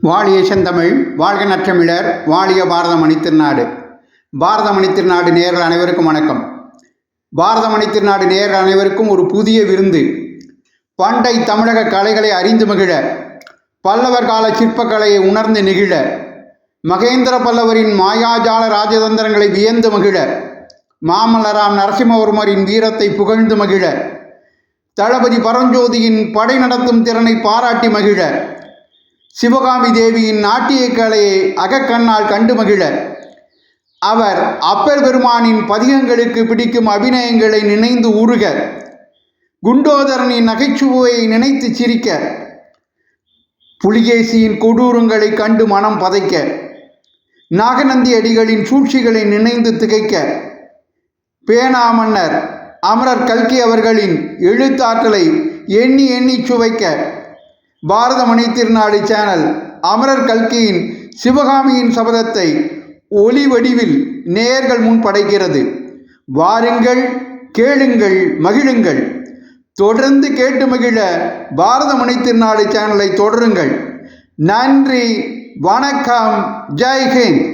வாழிய செந்தமிழ் வாழ்க நற்றமிழர் வாழிய பாரத மணித்திருநாடு பாரத மணித்திருநாடு நேயர்கள் அனைவருக்கும் வணக்கம். பாரத மணித்திருநாடு நேயர்கள் அனைவருக்கும் ஒரு புதிய விருந்து. பண்டை தமிழக கலைகளை அறிந்து மகிழ பல்லவர் கால சிற்பக்கலையை உணர்ந்து நெகிழ மகேந்திர பல்லவரின் மாயாஜால ராஜதந்திரங்களை வியந்து மகிழ மாமல்லராம் நரசிம்மவர்மரின் வீரத்தை புகழ்ந்து மகிழ தளபதி பரஞ்சோதியின் படை நடத்தும் திறனை பாராட்டி மகிழ சிவகாமி தேவியின் நாட்டிய கலையை அகக்கண்ணால் கண்டு மகிழ. அவர் அப்பர் பெருமானின் பதிகங்களுக்கு பிடிக்கும் அபிநயங்களை நினைந்து உருக குண்டோதரனின் நகைச்சுவையை நினைத்து சிரிக்க. புலிகேசியின் கொடூரங்களை கண்டு மனம் பதைக்க. நாகநந்தி அடிகளின் சூழ்ச்சிகளை நினைந்து திகைக்க. பேனா மன்னர் அமரர் கல்கி அவர்களின் எழுத்தாற்றலை எண்ணி எண்ணி சுவைக்க. பாரத மணி திருநாடு சேனல் அமரர் கல்கியின் சிவகாமியின் சபதத்தை ஒளி வடிவில் நேயர்கள் முன் படைக்கிறது. வாருங்கள் கேளுங்கள் மகிழுங்கள். தொடர்ந்து கேட்டு மகிழ பாரத மணி திருநாடு சேனலை தொடருங்கள். நன்றி வணக்கம் ஜெய்ஹிந்த்